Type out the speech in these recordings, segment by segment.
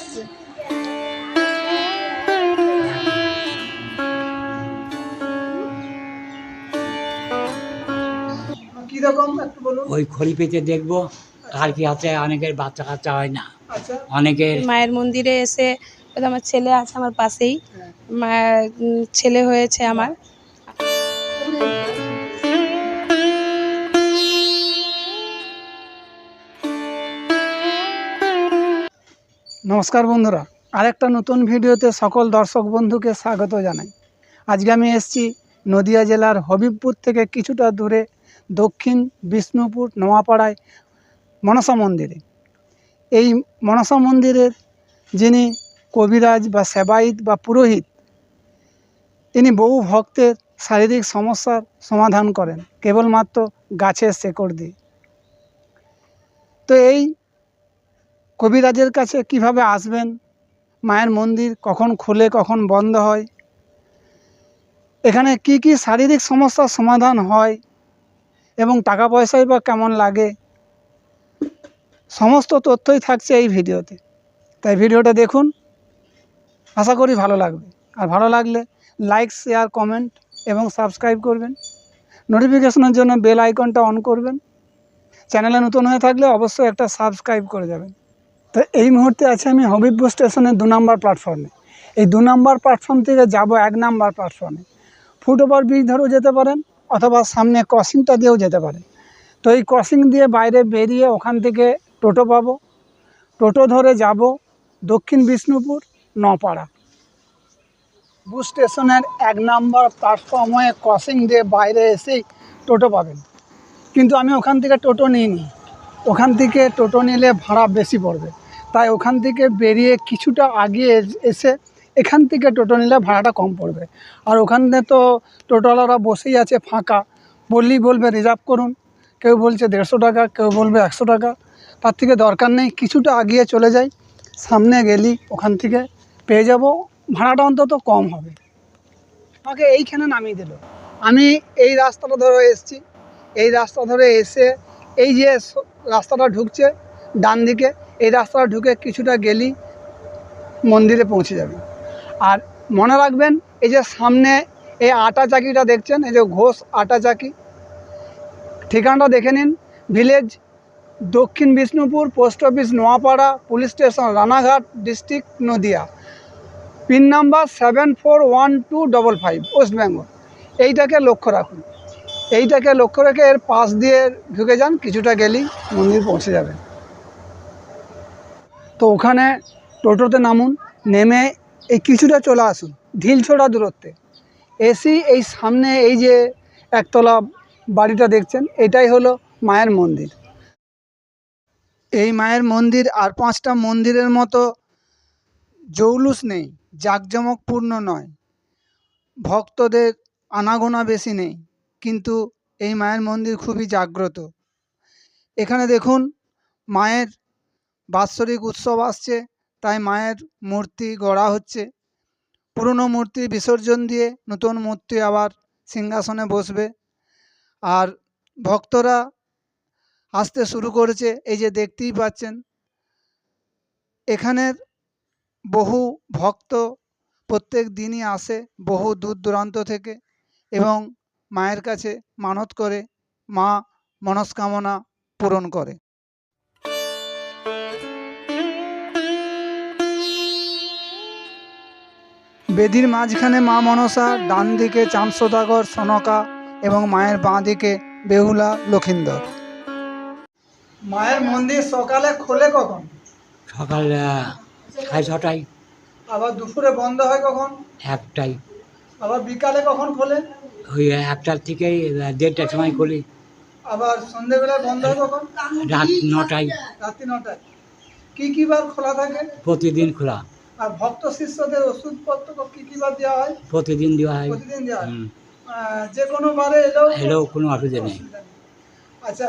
এসেছি কি রকম? একটু বলুন। ওই খড়ি পেতে দেখব কার কি আছে অনেকের বাচ্চা কাচ্চা হয় না। আচ্ছা। অনেকের মায়ের মন্দিরে এসে ওই আমার ছেলে আছে আমার পাশেই। হ্যাঁ। মায়ের ছেলে হয়েছে আমার। নমস্কার বন্ধুরা, আরেকটা নতুন ভিডিওতে সকল দর্শক বন্ধুকে স্বাগত জানাই। আজকে আমি এসেছি নদিয়া জেলার হবিবপুর থেকে কিছুটা দূরে দক্ষিণ বিষ্ণুপুর নোয়াপাড়ায় মনসা মন্দিরে। এই মনসা মন্দিরের যিনি কবিরাজ বা সেবায়িত বা পুরোহিত, তিনি বহু ভক্তের শারীরিক সমস্যার সমাধান করেন, কেবলমাত্র গাছের শেকড় দিয়ে। তো এই কবিরাজের কাছে কীভাবে আসবেন? মায়ের মন্দির কখন খুলে, কখন বন্ধ হয়? এখানে কি কি শারীরিক সমস্যার সমাধান হয়? এবং টাকা পয়সাই বা কেমন লাগে? সমস্ত তথ্যই থাকছে এই ভিডিওতে। তাই ভিডিওটা দেখুন। আশা করি ভালো লাগবে। আর ভালো লাগলে লাইক, শেয়ার, কমেন্ট এবং সাবস্ক্রাইব করবেন। নোটিফিকেশনের জন্য বেল আইকনটা অন করবেন। চ্যানেলে নতুন হয়ে থাকলে অবশ্যই একটা সাবস্ক্রাইব করে যাবেন। তো এই মুহূর্তে আছে আমি হবিবপুর স্টেশনের দু নম্বর প্ল্যাটফর্মে এই দু নম্বর প্ল্যাটফর্ম থেকে যাব এক নম্বর প্ল্যাটফর্মে ফুট ওভার ব্রিজ ধরেও যেতে পারেন, অথবা সামনে ক্রসিংটা দিয়েও যেতে পারেন। তো এই ক্রসিং দিয়ে বাইরে বেরিয়ে ওখান থেকে টোটো পাবো। টোটো ধরে যাব দক্ষিণ বিষ্ণুপুর নপাড়া বুস স্টেশনের এক নম্বর প্ল্যাটফর্ম ক্রসিং দিয়ে বাইরে এসেই টোটো পাবেন। কিন্তু আমি ওখান থেকে টোটো নিইনি। ওখান থেকে টোটো নিলে ভাড়া বেশি পড়বে। তাই ওখান থেকে বেরিয়ে কিছুটা আগে এস- এসে এখান থেকে টোটো নিলে ভাড়াটা কম পড়বে। আর ওখানে তো টোটোওয়ালারা বসেই আছে ফাঁকা। বললেই বলবে, রিজার্ভ করুন। কেউ বলছে, দেড়শো টাকা। কেউ বলবে, একশো টাকা। তার থেকে দরকার নেই, কিছুটা আগিয়ে চলে যাই। সামনে গেলি, ওখান থেকে পেয়ে যাব। ভাড়াটা অন্তত কম হবে। আমাকে এইখানে নামিয়ে দিল। আমি এই রাস্তাটা ধরে এসেছি। এই রাস্তা ধরে এসে এই যে রাস্তাটা ঢুকছে ডান দিকে এই রাস্তাটা ঢুকে কিছুটা গেলি মন্দিরে পৌঁছে যাবে। আর মনে রাখবেন, এই যে সামনে এই আটা চাকিটা দেখছেন, এই যে ঘোষ আটা চাকি, ঠিকানাটা দেখে নিন। Village Dakshin Bishnupur, post office Noapara, police station Ranaghat, district Nadia. Pin number seven four one two double five, West Bengal. এইটাকে লক্ষ্য রাখুন। এইটাকে লক্ষ্য রেখে এর পাশ দিয়ে ঢুকে যান, কিছুটা গেলেই মন্দির পৌঁছে যাবেন। তো ওখানে টোটোতে নামুন, নেমে এই কিছুটা চলে আসুন ঢিলছোড়া দূরত্বে। এসি এই সামনে এই যে একতলা বাড়িটা দেখছেন, এটাই হলো মায়ের মন্দির। এই মায়ের মন্দির আর পাঁচটা মন্দিরের মতো জৌলুস নেই, জাঁকজমকপূর্ণ নয়। ভক্তদের আনাগোনা বেশি নেই, কিন্তু এই মায়ের মন্দির খুবই জাগ্রত। এখানে দেখুন, মায়ের বাৎসরিক উৎসব আসছে, তাই মায়ের মূর্তি গড়া হচ্ছে। পুরনো মূর্তি বিসর্জন দিয়ে নতুন মূর্তি আবার সিংহাসনে বসবে। আর ভক্তরা আসতে শুরু করেছে, এই যে দেখতেই পাচ্ছেন। এখানের বহু ভক্ত প্রত্যেক দিনই আসে বহু দূর দূরান্ত থেকে এবং মায়ের কাছে মানত করে, মা মনস্কামনা পূরণ করে। বেদির মাঝখানে মা মনসা ডান দিকে চাঁদ সদাগর সনকা এবং মায়ের বাঁ দিকে বেহুলা লক্ষিন্দর। মায়ের মন্দির সকালে খোলে কখন? সকাল সাড়ে ছটায়। আবার দুপুরে বন্ধ হয় কখন? একটাই আবার বিকালে কখন খোলে? ওই একটার থেকে দেড়টার সময় খুলি। আবার সন্ধেবেলায় বন্ধ হয় কখন? রাত নটায়। রাত্রি নটায়। কি কি বার খোলা থাকে? প্রতিদিন খোলা। আর ভক্ত শিষ্যদের ওষুধপত্র কি কি বার দেওয়া হয়? প্রতিদিন দেওয়া হয়। প্রতিদিন দেওয়া হয়। যে কোনো বারে এলেও এলেও কোনো অসুবিধা নেই। আচ্ছা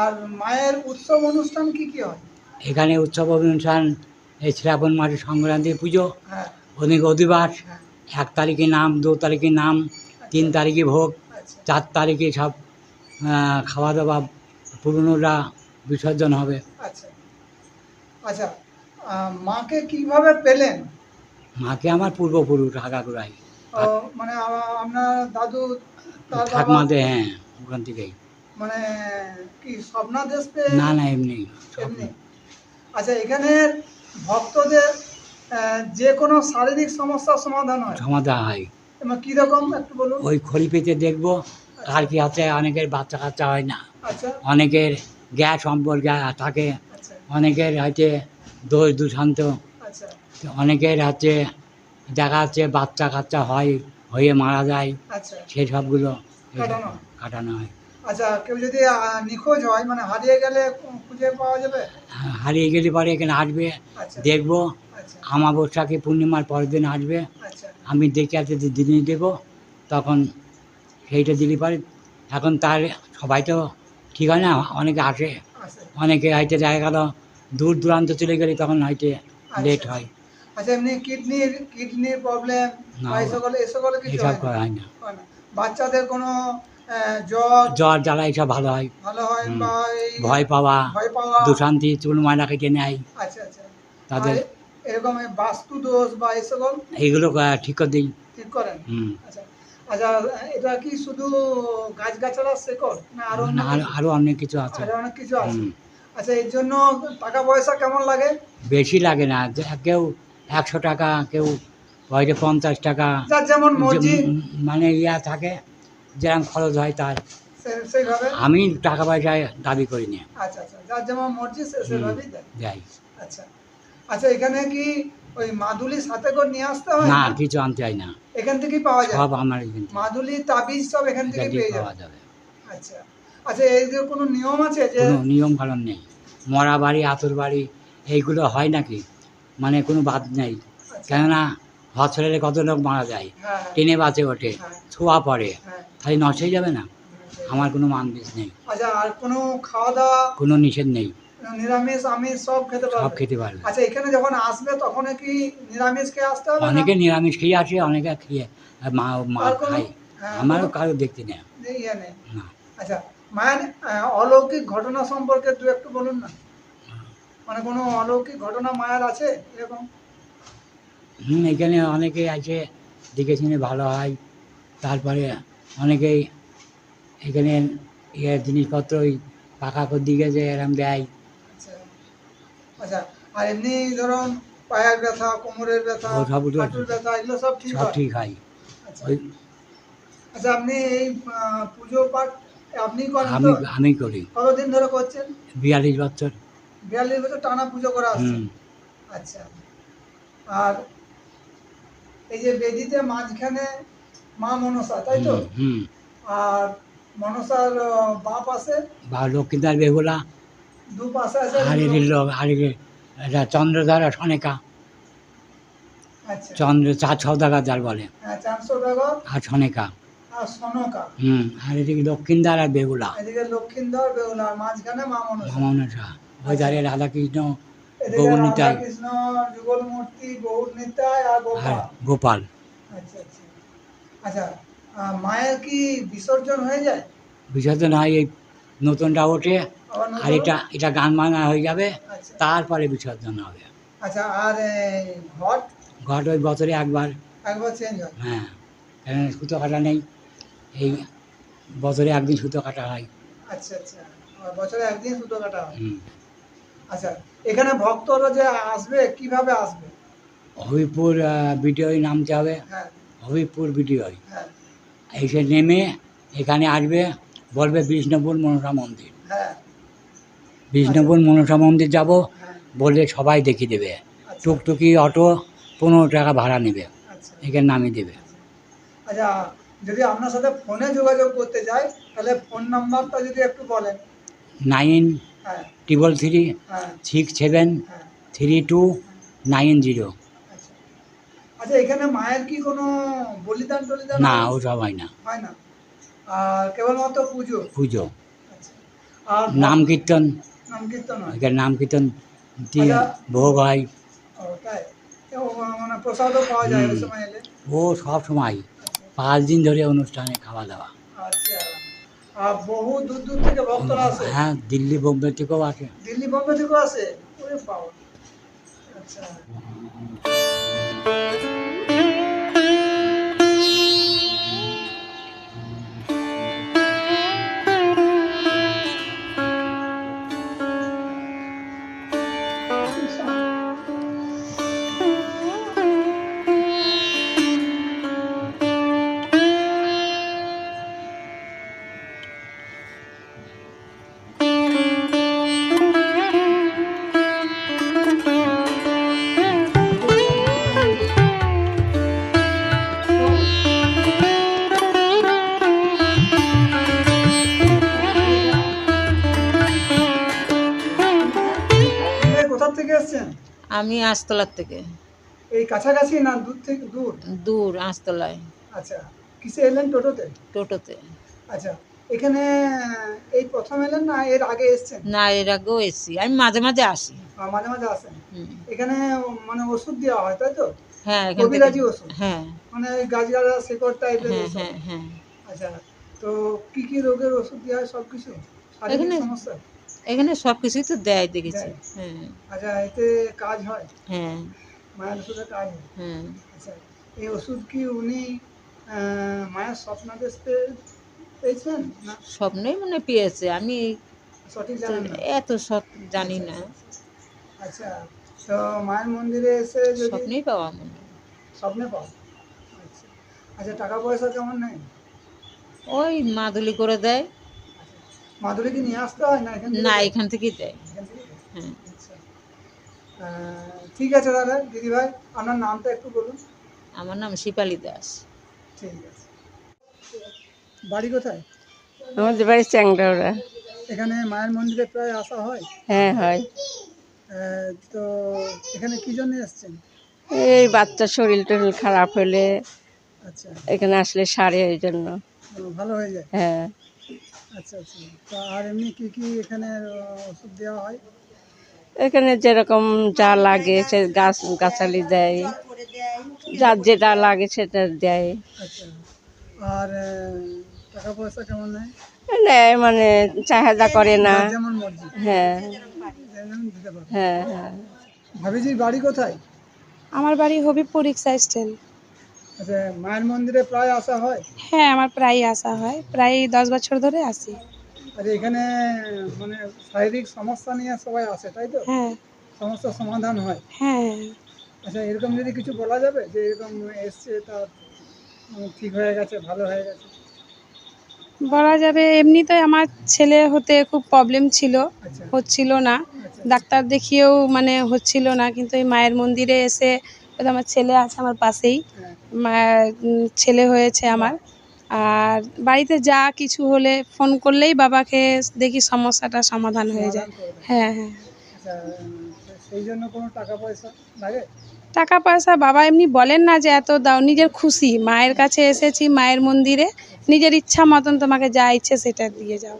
আর মায়ের উৎসব অনুষ্ঠান কি কি হয়? এখানে উৎসব অনুষ্ঠান এই শ্রাবণ মাসে সংক্রান্তি পুজো হ্যাঁ। ওদিকে অধিবাস। হ্যাঁ। এক তারিখে নাম দু তারিখে নাম তিন তারিখে ভোগ আচ্ছা। চার তারিখে সব খাওয়া দাওয়া পুরনোরা বিসর্জন হবে। আচ্ছা। আচ্ছা মাকে কীভাবে পেলেন? মাকে আমার পূর্বপুরুষ আগাগোড়াই ও, মানে আপনার দাদু ঠাকমাতে হ্যাঁ ওখান থেকেই। মানে কি স্বপ্না দেশ পেয়ে? না না এমনি এমনি। আচ্ছা এখানের ভক্তদের যে কোনো শারীরিক সমস্যার সমাধান হয়? সমাধান হয়। কীরকম একটু বলুন। ওই খড়ি পেতে দেখব আর কি আছে অনেকের বাচ্চা কাচ্চা হয় না। আচ্ছা। অনেকের গ্যাস সম্পর্কে থাকে আচ্ছা। অনেকের হচ্ছে দোষ দুশান্ত। আচ্ছা। অনেকের হচ্ছে দেখা যাচ্ছে বাচ্চা কাচ্চা হয় হয়ে মারা যায় আচ্ছা। সেই সবগুলো কাটানো? হয়। আচ্ছা কেউ যদি নিখোঁজ হয় মানে হারিয়ে গেলে খুঁজে পাওয়া যাবে? হারিয়ে গেলে পরে এখানে আসবে দেখব আমাবস্যাকে পূর্ণিমার পরের দিন আসবে আমি দেখে আছে জিনিস দেবো তখন সেইটা দিলে পারে এখন তার সবাই তো ঠিক হয় না অনেকে আসে অনেকে হয়তো দেখা গেল দূর দূরান্ত চলে গেলে তখন হয়তো লেট হয়। আচ্ছা এমনি কিডনির কিডনির প্রবলেম এই সকল এই সকল কিছু এসব করা হয় না। বাচ্চাদের কোনো জ্বর? জ্বর জ্বালা এসব ভালো হয়। ভালো হয় বা ভয় পাওয়া ভয় পাওয়া? দুশান্তি চুল ময়লা কেটে নেয় আচ্ছা আচ্ছা। তাদের এরকম বাস্তু দোষ বা এই সকল? এইগুলো ঠিক করে দিই। ঠিক করেন? আচ্ছা। আচ্ছা এটা কি শুধু গাছগাছালা শেকড়? না আরও আরও অনেক কিছু আছে। আরও অনেক কিছু আছে। আচ্ছা এর জন্য টাকা পয়সা কেমন লাগে? বেশি লাগে না। কেউ একশো টাকা কেউ হয়তো পঞ্চাশ টাকা। যার যেমন মানে ইয়া থাকে যেরকম খরচ হয় তার। আমি টাকা পয়সা দাবি করি না আচ্ছা আচ্ছা যার যেমন মর্জি সেভাবেই যাই। আচ্ছা আচ্ছা এখানে কি ওই মাদুলি সাথে করে নিয়ে আসতে হয়? না কিছু আনতে হয় না। এখান থেকেই পাওয়া যায়? সব আমার মাদুলি তাবিজ সব এখান থেকে পেয়ে যাবে। যাবে। আচ্ছা। আচ্ছা এই যে কোনো নিয়ম আছে যে কোনো নিয়ম কারণ নেই। মরা বাড়ি আতর বাড়ি এইগুলো হয় নাকি? মানে কোনো বাদ নেই। আচ্ছা, কেননা হসপিটালে কত লোক মারা যায়? হ্যাঁ ট্রেনে বাসে ওঠে হ্যাঁ, ছোঁয়া পড়ে। হ্যাঁ। তাহলে নষ্ট হয়ে যাবে না? আমার কোনো মানবিষ নেই। আচ্ছা আর কোনো খাওয়া দাওয়া কোনো নিষেধ নেই। নিরামিষ আমিষ সব খেতে সব খেতে পারবে। আচ্ছা এখানে যখন আসবে তখন কি নিরামিষ খেয়ে আসতে হবে অনেকে নিরামিষ খেয়ে আসে অনেকে খেয়ে মা খায়। হ্যাঁ, আমারও কারও দেখতে নেই ইয়ে নেই। না। আচ্ছা মায়ের অলৌকিক ঘটনা সম্পর্কে দু একটু বলুন না। মানে কোনো অলৌকিক ঘটনা মায়ের আছে এরকম? হুম এখানে অনেকে আছে দেখে শুনে ভালো হয়। তারপরে অনেকেই এখানে ইয়ে জিনিসপত্র ওই পাকা করে দিকে যে এরম দেয়। আচ্ছা আচ্ছা আর এমনি ধরুন পায়ের ব্যথা কোমরের ব্যথা হাঁটুর ব্যথা এগুলো সব ঠিক সব হয়? ঠিক হয়। আচ্ছা আচ্ছা আপনি এই পুজো পাঠ আপনি করেন আমি আমি করি। কতদিন ধরে করছেন? বিয়াল্লিশ বছর। বিয়াল্লিশ বছর টানা পুজো করে আসছেন হুম। আচ্ছা। আর এই যে বেদিতে মাঝখানে মা মনসা তাই তো? আর মনসার আহ, বাঁ পাশে বা লক্ষ্মীদার বেহুলা দু পাশে আছে আর এর এটা চন্দ্রধারা সনেকা। আচ্ছা। চন্দ্র চা ছদাকা যার বলে। হ্যাঁ আর সনেকা। আর সনকা। হুম আর এদিকে দক্ষিণদার আর বেহুলা এদিকে আর মাঝখানে মা মনসা মামনসা। ওই ধারে রাধাকৃষ্ণ গৌর নিতাই। কৃষ্ণ যুগল মূর্তি গৌর নিতাই আর আর গোপাল গোপাল। আচ্ছা আচ্ছা। আচ্ছা মায়ের কি বিসর্জন হয়ে যায়? বিসর্জন হয় এই নতুনটা ওঠে আর এটা এটা গান বাংলা হয়ে যাবে আচ্ছা। তারপরে বিসর্জন হবে। আচ্ছা আর ঘট? ঘট ওই বছরে একবার। একবার চেঞ্জ হয়। হ্যাঁ সুতো কাটা নেই। এই বছরে একদিন সুতো কাটা হয়। আচ্ছা আচ্ছা। বছরে একদিন সুতো কাটা হয়। আচ্ছা এখানে ভক্তরা যে আসবে কীভাবে আসবে? হবিপুর বিডিওই নামতে হবে। হ্যাঁ। হবিপুর বিডিওই হ্যাঁ। এসে নেমে এখানে আসবে বলবে বিষ্ণুপুর মনসা মন্দির। হ্যাঁ। বিষ্ণুপুর মনসা মন্দির যাব বললে সবাই দেখিয়ে দেবে। আচ্ছা। টুকটুকি অটো পনেরো টাকা ভাড়া নেবে। আচ্ছা। এখানে নামিয়ে দেবে। আচ্ছা যদি আপনার সাথে ফোনে যোগাযোগ করতে চাই তাহলে ফোন নাম্বারটা যদি একটু বলেন। নাইন হ্যাঁ। ট্রিপল থ্রি হ্যাঁ। সিক্স সেভেন হ্যাঁ। Three two nine zero. আচ্ছা। আচ্ছা এখানে মায়ের কি কোনো বলিদান টলিদান না? ওসব হয় না। হয় না। আর কেবলমাত্র পুজো? পুজো। আচ্ছা। আর নাম কীর্তন। নাম কীর্তন হয়? এখানে নাম কীর্তন। দিয়ে আচ্ছা। ভোগ হয়। তাই? মানে ও সব সময়। পাঁচ দিন ধরে অনুষ্ঠানে খাওয়া দাওয়া। আচ্ছা। বহু দূর দূর থেকে ভক্তরা আসে? হ্যাঁ দিল্লি বোম্বে থেকেও আছে দিল্লি বোম্বে থেকেও আসে? ওরে আঁশতলার থেকে। এই কাছাকাছি না দূর থেকে দূর? দূর আঁশতলায় আচ্ছা কিসে এলেন টোটোতে? টোটোতে। আচ্ছা এখানে এই প্রথম এলেন না এর আগে এসেছেন? না এর আগেও এসছি। আমি মাঝে মাঝে আসি। মাঝে মাঝে আসেন। এখানে মানে ওষুধ দেওয়া হয় তাই তো? হ্যাঁ এখান কবিরাজি ওষুধ? হ্যাঁ। মানে গাছগাড়া শেকড় টাইপের হ্যাঁ হ্যাঁ হ্যাঁ। আচ্ছা তো কি কি রোগের ওষুধ দেওয়া হয় সব কিছু শারীরিক সমস্যা? এখানে সব কিছুই তো দেয় দেখেছি। হ্যাঁ। আচ্ছা এতে কাজ হয়? হ্যাঁ। মায়ের ওষুধে কাজ হয়? হ্যাঁ। আচ্ছা এই ওষুধ কি উনি মায়ের স্বপ্নাদেশ পেয়েছেন না? স্বপ্নই মনে পেয়েছে। আমি সঠিক তো জানেন না? এত সব জানি না। আচ্ছা তো মায়ের মন্দিরে এসে যদি স্বপ্নেই পাওয়া মনে স্বপ্নে পাও আচ্ছা। আচ্ছা টাকা পয়সা কেমন নেই ওই মাদুলি করে দেয়। মাধুরী কি নিয়ে আসতে হয়? না এখান থেকে না এখান থেকেই দেয় এখান থেকে দেয়? হ্যাঁ। আচ্ছা। ঠিক আছে দাদা দিদি ভাই আপনার নামটা একটু বলুন। আমার নাম শিপালি দাস। ঠিক আছে। বাড়ি কোথায়? আমাদের বাড়ি চ্যাংডাওড়া। এখানে মায়ের মন্দিরে প্রায় আসা হয়? হ্যাঁ হয়। তো এখানে কি জন্য এসছেন? এই বাচ্চার শরীর টরিল খারাপ হলে আচ্ছা। এখানে আসলে সারে এই জন্য। ভালো হয়ে যায়? হ্যাঁ। আচ্ছা আচ্ছা। তো আর এমনি কি কি এখানে ওষুধ দেওয়া হয়? এখানে যেরকম যা লাগে সে গাছ গাছালি দেয়। যার যেটা লাগে সেটা দেয়। আচ্ছা। আর টাকা পয়সা কেমন নেয়? নেয় মানে চাহিদা করে না। যেমন মর্জি। হ্যাঁ। হ্যাঁ হ্যাঁ। ভাবিজির বাড়ি কোথায়? আমার বাড়ি হবিপুর রিক্সা স্ট্যান্ড আচ্ছা মায়ের মন্দিরে প্রায় আসা হয়? হ্যাঁ আমার প্রায় আসা হয়। প্রায় দশ বছর ধরে আসি। আর এখানে মানে শারীরিক সমস্যা নিয়ে সবাই আসে তাই তো? হ্যাঁ। সমস্যার সমাধান হয়। হ্যাঁ। আচ্ছা এরকম যদি কিছু বলা যাবে যে এরকম এসছে উম, ঠিক হয়ে গেছে ভালো হয়ে গেছে? বলা যাবে এমনিতে আমার ছেলে হতে খুব প্রবলেম ছিল আচ্ছা। হচ্ছিল না। আচ্ছা। ডাক্তার দেখিয়েও মানে হচ্ছিল না। কিন্তু এই মায়ের মন্দিরে এসে তো আমার ছেলে আছে আমার পাশেই হ্যাঁ। ছেলে হয়েছে আমার। আর বাড়িতে যা কিছু হলে ফোন করলেই বাবাকে দেখি সমস্যাটা সমাধান হয়ে যায়। হ্যাঁ হ্যাঁ। আচ্ছা টাকা পয়সা বাবা এমনি বলেন না যে এত দাও নিজের খুশি। মায়ের কাছে এসেছি মায়ের মন্দিরে। নিজের ইচ্ছা মতন তোমাকে যা ইচ্ছে সেটা দিয়ে যাও।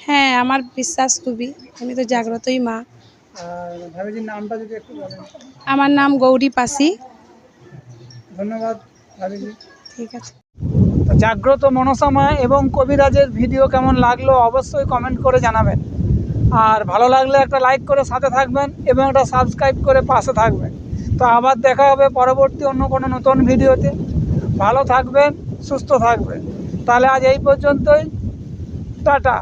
হ্যাঁ আমার বিশ্বাস খুবই। আমি তো জাগ্রতই মা। নামটা যদি একটু বলেন। আমার নাম গৌরী পাসি। ধন্যবাদ ঠিক আছে। জাগ্রত মনসামা এবং কবিরাজের ভিডিও কেমন লাগল অবশ্যই কমেন্ট করে জানাবেন। আর ভালো লাগলে একটা লাইক করে সাথে থাকবেন এবং একটা সাবস্ক্রাইব করে পাশে থাকবেন। তো আবার দেখা হবে পরবর্তী অন্য কোনো নতুন ভিডিওতে। ভালো থাকবেন সুস্থ থাকবেন। তাহলে আজ এই পর্যন্তই। টাটা।